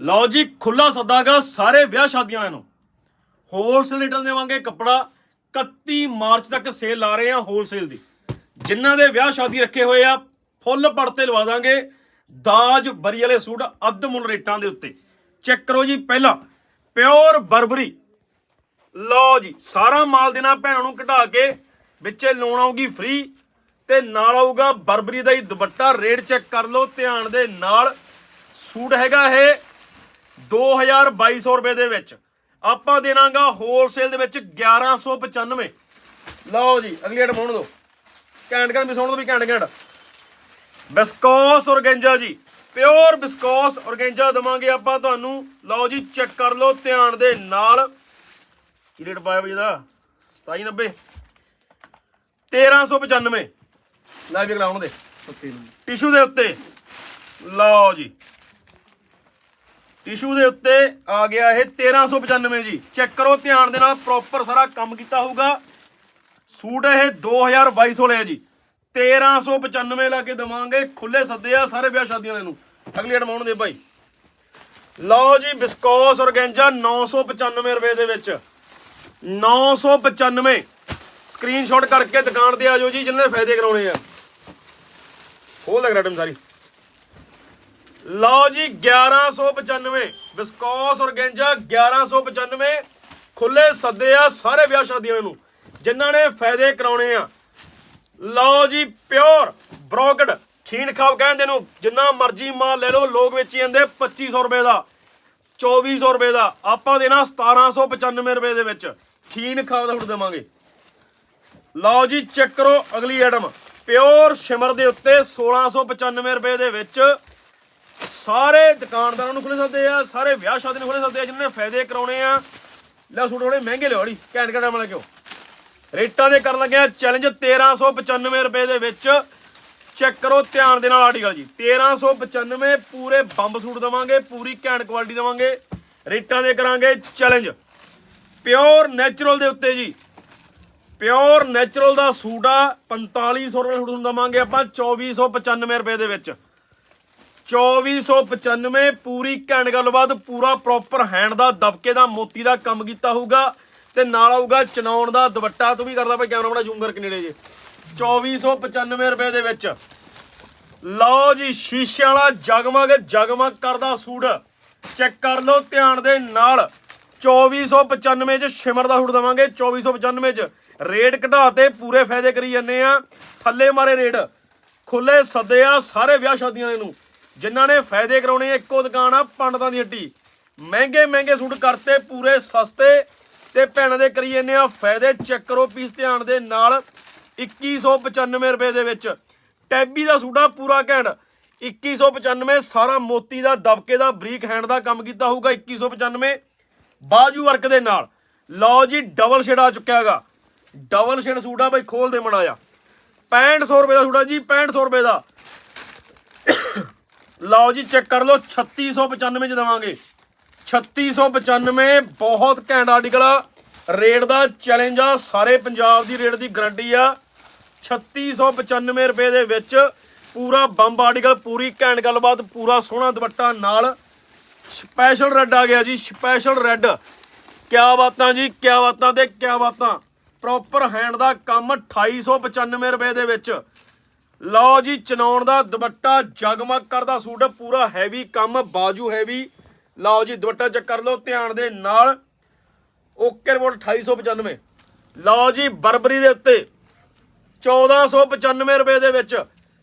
ਲਓ ਜੀ ਖੁੱਲਾ ਸੱਦਾਗਾ ਸਾਰੇ ਵਿਆਹ ਸ਼ਾਦੀਆਂ ਵਾਲਿਆਂ ਨੂੰ। ਹੋਲਸੇਲ ਰੇਟਾਂ ਦੇਵਾਂਗੇ ਕੱਪੜਾ। 31 ਮਾਰਚ ਤੱਕ ਸੇਲ ਲਾ ਰਹੇ ਹਾਂ ਹੋਲਸੇਲ ਦੀ। ਜਿਨ੍ਹਾਂ ਦੇ ਵਿਆਹ ਸ਼ਾਦੀ ਰੱਖੇ ਹੋਏ ਆ, ਫੁੱਲ ਪੜਤੇ ਲਵਾ ਦਾਂਗੇ। ਦਾਜ ਬਰੀ ਵਾਲੇ ਸੂਟ, ਅੱਧ ਮੁੱਲ ਰੇਟਾਂ ਦੇ ਉੱਤੇ। ਚੈੱਕ ਕਰੋ ਜੀ ਪਹਿਲਾ, ਪਿਓਰ ਬਰਬਰੀ। ਲਓ ਜੀ, ਸਾਰਾ ਮਾਲ ਦੇਣਾ ਭੈਣਾਂ ਨੂੰ ਘਟਾ ਕੇ, ਵਿੱਚ ਲੋਨ ਆਊਗੀ ਫ੍ਰੀ ਤੇ ਨਾਲ ਆਊਗਾ ਬਰਬਰੀ ਦਾ ਹੀ ਦੁਪੱਟਾ। ਰੇਟ ਚੈੱਕ ਕਰ ਲਓ, ਧਿਆਨ ਦੇ ਨਾਲ। ਸੂਟ ਹੈਗਾ ਇਹ 2200 ਰੁਪਏ ਦੇ ਵਿੱਚ ਆਪਾਂ ਦੇਣਾਗਾ ਹੋਲਸੇਲ ਦੇ ਵਿੱਚ 1195 ਲਓ ਜੀ ਅਗਲੀ ਐਡ ਮੋਣ ਦੋ ਘੈਂਟ ਘੈਂਟ ਮਿਸਾਉਣ ਦੋ ਵੀ ਘੈਂਟ ਘੈਂਟ। ਬਿਸਕੋਸ ਔਰਗੈਂਜਾ ਜੀ ਪਿਓਰ ਬਿਸਕੋਸ ਔਰਗੈਂਜਾ ਦਵਾਂਗੇ ਆਪਾਂ ਤੁਹਾਨੂੰ। ਲਓ ਜੀ ਚੈੱਕ ਕਰ ਲਓ ਧਿਆਨ ਦੇ ਨਾਲ। ਕੀ ਰੇਟ ਪਾਇਆ ਬਈ ਇਹਦਾ? 2790 1395 ਲੈ ਵੀ ਅਗਲਾ ਦੇ। ਟਿਸ਼ੂ ਦੇ ਉੱਤੇ। ਲਓ ਜੀ। ਟਿਸ਼ੂ ਦੇ ਉੱਤੇ ਆ ਗਿਆ ਇਹ 1395 ਜੀ। ਚੈੱਕ ਕਰੋ, ਧਿਆਨ ਦੇ ਨਾਲ ਪ੍ਰੋਪਰ ਸਾਰਾ ਕੰਮ ਕੀਤਾ ਹੋਊਗਾ। ਸੂਟ ਇਹ 2200 ਲਿਆ ਜੀ। 1395 ਲਾ ਕੇ ਦਵਾਂਗੇ ਖੁੱਲੇ ਸੱਦੇ ਆ, ਸਾਰੇ ਵਿਆਹ ਸ਼ਾਦੀਆਂ ਵਾਲਿਆਂ ਨੂੰ। ਅਗਲੀ ਅਡਮਾਉਣ ਦੇ ਭਾਈ ਲਓ ਜੀ ਬਿਸਕੋਸ ਔਰਗੈਂਜਾ 995 ਰੁਪਏ ਦੇ ਵਿੱਚ। 995 ਸਕਰੀਨਸ਼ਾਟ ਕਰਕੇ ਦੁਕਾਨ ਤੇ ਆ ਜਾਓ ਜੀ, ਜਿਨ੍ਹਾਂ ਦੇ ਫਾਇਦੇ ਕਰਾਉਣੇ ਆ। ਖੋਲ ਲੈ ਰਟਮ ਸਾਰੀ। ਲਓ ਜੀ 1195 ਬਿਸਕੋਸ ਔਰਗੈਂਜਾ 1195 ਖੁੱਲੇ ਸੱਦੇ ਆ ਸਾਰੇ ਵਿਆਹ ਸ਼ਾਦੀਆਂ ਨੂੰ, ਜਿਨ੍ਹਾਂ ਨੇ ਫਾਇਦੇ ਕਰਾਉਣੇ ਆ। ਲਓ ਜੀ, ਪਿਓਰ, ਬ੍ਰੋਕਡ ਖੀਨ ਖਾਬ ਕਹਿੰਦੇ ਨੂੰ, ਜਿੰਨਾ ਮਰਜ਼ੀ ਮਾਲ ਲੈ ਲਓ, ਲੋਕ ਵੇਚੀ ਜਾਂਦੇ 2500 ਰੁਪਏ ਦਾ 2400 ਰੁਪਏ ਦਾ, ਆਪਾਂ ਦੇਣਾ 1795 ਰੁਪਏ ਦੇ ਵਿੱਚ ਖੀਨ ਖਾਬ ਦਾ ਫੁੱਟ ਦੇਵਾਂਗੇ। ਲਓ ਜੀ, ਚੈੱਕ ਕਰੋ ਅਗਲੀ ਆਈਟਮ ਪਿਓਰ ਸ਼ਿਮਰ ਦੇ ਉੱਤੇ 1695 ਰੁਪਏ ਦੇ ਵਿੱਚ ਸਾਰੇ ਦੁਕਾਨਦਾਰਾਂ ਨੂੰ ਖੁੱਲੇ ਸਕਦੇ ਆ, ਸਾਰੇ ਵਿਆਹ ਸ਼ਾਦੀ ਨੂੰ ਖੁੱਲੇ ਸਕਦੇ ਆ, ਜਿਨ੍ਹਾਂ ਨੇ ਫਾਇਦੇ ਕਰਾਉਣੇ ਆ। ਲੈ ਸੂਟ ਥੋੜੇ ਮਹਿੰਗੇ ਲਿਓ ਹੜੀ ਘੈਂਟ ਘੈਂਟ ਵਾਲਾ ਕਿਉਂ? ਰੇਟਾਂ ਦੇ ਕਰਨ ਲੱਗਿਆ ਚੈਲੰਜ 1395 ਰੁਪਏ ਦੇ ਵਿੱਚ। ਚੈੱਕ ਕਰੋ ਧਿਆਨ ਦੇ ਨਾਲ ਆਰਟੀਕਲ ਜੀ 1395 ਪੂਰੇ ਬੰਬ ਸੂਟ ਦਵਾਂਗੇ, ਪੂਰੀ ਘੈਂਟ ਕੁਆਲਿਟੀ ਦਵਾਂਗੇ, ਰੇਟਾਂ ਦੇ ਕਰਾਂਗੇ ਚੈਲੰਜ ਪਿਓਰ ਨੈਚੁਰਲ ਦੇ ਉੱਤੇ ਜੀ ਪਿਓਰ ਨੈਚੁਰਲ ਦਾ ਸੂਟ ਆ 4500 ਰੁਪਏ ਸੂਟ ਨੂੰ ਦਵਾਂਗੇ ਆਪਾਂ 2495 ਰੁਪਏ ਦੇ ਵਿੱਚ। 2495 ਪੂਰੀ ਘੈਂਟ ਗੱਲਬਾਤ, ਪੂਰਾ ਪ੍ਰੋਪਰ ਹੈਂਡ ਦਾ, ਦਬਕੇ ਦਾ, ਮੋਤੀ ਦਾ ਕੰਮ ਕੀਤਾ ਹੋਊਗਾ ਤੇ ਨਾਲ ਆਊਗਾ ਚਨਾਉਣ ਦਾ ਦੁਪੱਟਾ। ਤੂੰ ਵੀ ਕਰਦਾ ਭਾਈ ਕੈਮਰਾ ਬਣਾ ਜ਼ੂਮ ਕਰਕੇ ਨੇੜੇ ਜੇ 2495 ਰੁਪਏ ਦੇ ਵਿੱਚ। ਲਓ ਜੀ, ਸ਼ੀਸ਼ਿਆਂ ਵਾਲਾ ਜਗਮਗ ਜਗਮਗ ਕਰਦਾ ਸੂਟ। ਚੈੱਕ ਕਰ ਲਓ ਧਿਆਨ ਦੇ ਨਾਲ। 2495 ਚ ਸ਼ਿਮਰ ਦਾ ਸੂਟ ਦਵਾਂਗੇ। 2495 ਚ ਰੇਟ ਘਟਾ ਤੇ ਪੂਰੇ ਫਾਇਦੇ ਕਰੀ ਜੰਨੇ ਆ। ਥੱਲੇ ਮਾਰੇ ਰੇਟ। ਖੁੱਲੇ ਸੱਦੇ ਆ ਸਾਰੇ ਵਿਆਹ ਸ਼ਾਦੀਆਂ ਦੇ ਨੂੰ। ਜਿਨ੍ਹਾਂ ਨੇ ਫਾਇਦੇ ਕਰਾਉਣੇ ਇੱਕੋ ਦੁਕਾਨ ਆ, ਪੰਡਤਾਂ ਦੀ ਹੱਟੀ। ਮਹਿੰਗੇ ਮਹਿੰਗੇ ਸੂਟ ਕਰਤੇ, ਪੂਰੇ ਸਸਤੇ। ਤੇ ਭੈਣਾਂ ਦੇ ਕਰੀ ਜੰਨੇ ਆ, ਫਾਇਦੇ ਚੈੱਕ ਕਰੋ ਪੀਸ ਧਿਆਨ ਦੇ ਨਾਲ। 2195 ਰੁਪਏ ਦੇ ਵਿੱਚ। ਟੈਬੀ ਦਾ ਸੂਟ ਆ, ਪੂਰਾ ਘੈਂਟ। 2195 ਸਾਰਾ ਮੋਤੀ ਦਾ, ਦਬਕੇ ਦਾ, ਬਰੀਕ ਹੈਂਡ ਦਾ ਕੰਮ ਕੀਤਾ ਹੋਊਗਾ 2195 ਬਾਜੂ ਵਰਕ ਦੇ ਨਾਲ। ਲਓ ਜੀ, ਡਬਲ ਸ਼ੇਡ ਆ ਚੁੱਕਿਆ ਹੈਗਾ। ਡਬਲ ਸ਼ੇਡ ਸੂਟ ਆ, ਬਈ ਖੋਲ ਦੇ ਮੜਾ ਜਾ 6500 ਰੁਪਏ ਦਾ ਸੂਟ ਆ ਜੀ 6500 ਰੁਪਏ ਦਾ। ਲਓ ਜੀ ਚੈੱਕ ਕਰ ਲਓ 3695 ਚ ਦਵਾਂਗੇ। 3695 ਬਹੁਤ ਘੈਂਟ ਆਰਟੀਕਲ ਆ। ਰੇਟ ਦਾ ਚੈਲੰਜ ਆ, ਸਾਰੇ ਪੰਜਾਬ ਦੀ ਰੇਟ ਦੀ ਗਰੰਟੀ ਆ। 3695 ਰੁਪਏ ਦੇ ਵਿੱਚ ਪੂਰਾ ਬੰਬ ਆਰਟੀਕਲ ਪੂਰੀ ਘੈਂਟ ਗੱਲਬਾਤ, ਪੂਰਾ ਸੋਹਣਾ ਦੁਪੱਟਾ ਨਾਲ। ਸਪੈਸ਼ਲ ਰੈੱਡ ਆ ਗਿਆ ਜੀ ਸਪੈਸ਼ਲ ਰੈੱਡ ਕਿਆ ਬਾਤਾਂ ਜੀ, ਕਿਆ ਬਾਤਾਂ ਤੇ ਕਿਆ ਬਾਤਾਂ। ਪ੍ਰੋਪਰ ਹੈਂਡ ਦਾ ਕੰਮ 2895 ਰੁਪਏ ਦੇ ਵਿੱਚ। ਲਓ ਜੀ ਚਨਾਉਣ ਦਾ ਦੁਪੱਟਾ ਜਗਮਗ ਕਰਦਾ ਸੂਟ, ਪੂਰਾ ਹੈਵੀ ਕੰਮ, ਬਾਜੂ ਹੈਵੀ ਲਓ ਜੀ, ਦੁਪੱਟਾ ਚੈੱਕ ਕਰ ਲਓ, ਧਿਆਨ ਦੇ ਨਾਲ। ਓਕੇ ਰਿਪੋਰਟ 2895 ਲਓ ਜੀ, ਬਰਬਰੀ ਦੇ ਉੱਤੇ 1495 ਰੁਪਏ ਦੇ ਵਿੱਚ,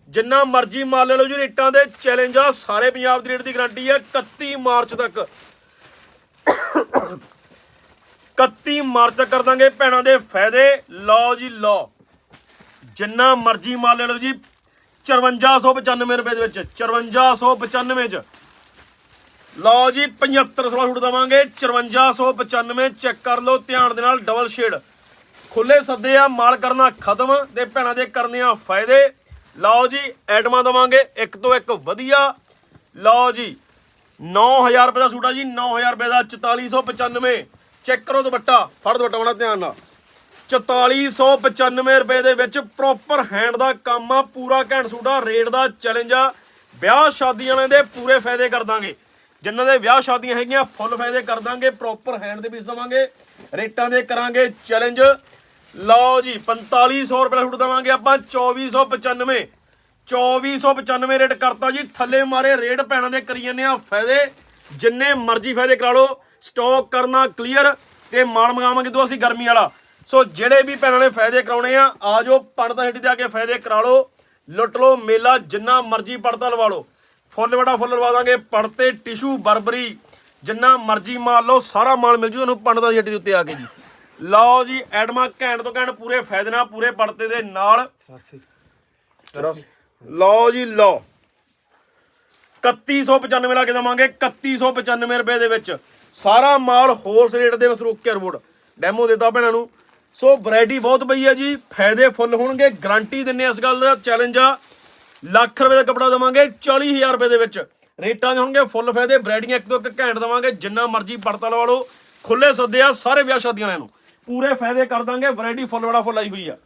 ਜਿੰਨਾ ਮਰਜ਼ੀ ਮਾਲ ਲੈ ਲਓ ਜੀ, ਰੇਟਾਂ ਦੇ ਚੈਲੰਜ ਆ, ਸਾਰੇ ਪੰਜਾਬ ਦੀ ਰੇਟ ਦੀ ਗਾਰੰਟੀ ਹੈ 31 ਮਾਰਚ ਤੱਕ। 31 ਮਾਰਚ ਤੱਕ ਕਰ ਦਾਂਗੇ ਭੈਣਾਂ ਦੇ ਫਾਇਦੇ। ਲਓ ਜੀ, ਲਓ। ਜਿੰਨਾ ਮਰਜ਼ੀ ਮਾਲ ਲੈ ਲਓ ਜੀ 5495 ਰੁਪਏ ਦੇ ਵਿੱਚ 5495 ਚ। ਲਓ ਜੀ 75 ਸਵਾ ਸੂਟ ਦਵਾਂਗੇ 5495 ਚੈੱਕ ਕਰ ਲਓ, ਧਿਆਨ ਦੇ ਨਾਲ ਡਬਲ ਸ਼ੇਡ ਖੁੱਲੇ ਸੱਦੇ ਆ, ਮਾਲ ਕਰਨਾ ਖਤਮ, ਤੇ ਭੈਣਾਂ ਦੇ ਕਰਨੇ ਆ ਫਾਇਦੇ। ਲਓ ਜੀ, ਐਟਮਾਂ ਦਵਾਂਗੇ, ਇੱਕ ਤੋਂ ਇੱਕ ਵਧੀਆ। ਲਓ ਜੀ 9000 ਰੁਪਏ ਦਾ ਸੂਟ ਆ ਜੀ 9000 ਰੁਪਏ ਦਾ 4495 ਚੈੱਕ ਕਰੋ ਦੁਪੱਟਾ, ਫੜ ਦੁਪੱਟਾ ਬਣਾ ਧਿਆਨ ਨਾਲ। 4495 ਰੁਪਏ ਦੇ ਵਿੱਚ ਪ੍ਰੋਪਰ ਹੈਂਡ ਦਾ ਕੰਮ ਆ, ਪੂਰਾ ਘੈਂਟ ਸੂਟ ਆ ਰੇਟ ਦਾ ਚੈਲੰਜ ਆ। ਵਿਆਹ ਸ਼ਾਦੀਆਂ ਵਾਲੇ ਦੇ ਪੂਰੇ ਫਾਇਦੇ ਕਰ ਦਾਂਗੇ। ਜਿਨ੍ਹਾਂ ਦੇ ਵਿਆਹ ਸ਼ਾਦੀਆਂ ਹੈਗੀਆਂ ਫੁੱਲ ਫਾਇਦੇ ਕਰ ਦਾਂਗੇ ਪ੍ਰੋਪਰ ਹੈਂਡ ਦੇ ਪੀਸ ਦਵਾਂਗੇ, ਰੇਟਾਂ ਦੇ ਕਰਾਂਗੇ ਚੈਲੰਜ ਲਓ ਜੀ 4500 ਰੁਪਏ ਦਾ ਸੂਟ ਦਵਾਂਗੇ ਆਪਾਂ 2495 2495 ਰੇਟ ਕਰਤਾ ਜੀ, ਥੱਲੇ ਮਾਰੇ ਰੇਟ ਪੈਣਾ ਦੇ ਕਰੀ ਜਾਂਦੇ ਆ ਫਾਇਦੇ। ਜਿੰਨੇ ਮਰਜ਼ੀ ਫਾਇਦੇ ਕਰਾ ਲਓ ਸਟਾਕ ਕਰਨਾ ਕਲੀਅਰ ਤੇ ਮਾਲ ਮੰਗਾਵਾਂਗੇ ਦੋ ਅਸੀਂ ਗਰਮੀ ਵਾਲਾ। ਸੋ ਜਿਹੜੇ ਵੀ ਭੈਣਾਂ ਨੇ ਫਾਇਦੇ ਕਰਾਉਣੇ ਆ ਆ ਜਾਓ ਪੜਦਾ ਹੱਡੀ ਤੇ ਆ ਕੇ ਫਾਇਦੇ ਕਰਾ ਲਓ ਲੁੱਟ ਲਓ ਮੇਲਾ ਜਿੰਨਾ ਮਰਜ਼ੀ ਪੜਦਾ ਲਵਾ ਲਓ। ਫੁੱਲ ਵੜਾ ਫੁੱਲ ਲਵਾ ਦਾਂਗੇ ਪੜਤੇ ਟਿਸ਼ੂ ਬਰਬਰੀ ਜਿੰਨਾ ਮਰਜ਼ੀ ਮਾਲ ਲਓ ਸਾਰਾ ਮਾਲ ਮਿਲ ਜੂ ਤੁਹਾਨੂੰ ਦੀ ਹੱਡੀ ਦੇ ਉੱਤੇ ਆ ਕੇ ਜੀ। ਲਓ ਜੀ ਐਡਮਾ ਘੈਂਟ ਤੋਂ ਘੈਂਟ ਪੂਰੇ ਫਾਇਦੇ ਨਾਲ ਪੂਰੇ ਪੜਤੇ ਦੇ ਨਾਲ। ਲਓ ਜੀ ਲਓ। 3195 ਲਾ ਕੇ ਦਵਾਂਗੇ 3195 ਰੁਪਏ ਦੇ ਵਿੱਚ। ਸਾਰਾ ਮਾਲ ਹੋਲਸੇਲ ਰੇਟ ਦੇ ਵਿੱਚ ਰੋਕ ਕੇ ਰਿਪੋਰਟ ਡੈਮੋ ਦਿੱਤਾ ਭੈਣਾਂ ਨੂੰ। ਸੋ ਵੈਰਾਈਟੀ ਬਹੁਤ ਪਈ ਹੈ ਜੀ, ਫਾਇਦੇ ਫੁੱਲ ਹੋਣਗੇ ਗਾਰੰਟੀ ਦਿੰਨੇ ਇਸ ਗੱਲ ਦਾ ਚੈਲੰਜ ਆ। ਲੱਖ ਰੁਪਏ ਦਾ ਕਪੜਾ ਦਵਾਂਗੇ 40000 ਰੁਪਏ ਦੇ ਵਿੱਚ। ਰੇਟਾਂ ਦੇ ਹੋਣਗੇ ਫੁੱਲ ਫਾਇਦੇ, ਵੈਰਾਈਟੀਆਂ ਇੱਕ ਤੋਂ ਇੱਕ ਘੈਂਟ ਦਵਾਂਗੇ, ਜਿੰਨਾ ਮਰਜ਼ੀ ਪੜਤਾ ਵਾਲੋ। ਲਓ ਖੁੱਲੇ ਸੱਦੇ ਆ, ਸਾਰੇ ਵਿਆਹ ਸ਼ਾਦੀਆਂ ਵਾਲਿਆਂ ਨੂੰ। ਪੂਰੇ ਫਾਇਦੇ ਕਰ ਦਾਂਗੇ, ਵੈਰਾਈਟੀ ਫੁੱਲ ਵਾਲਾ ਫੁੱਲ ਆਈ ਹੋਈ ਆ।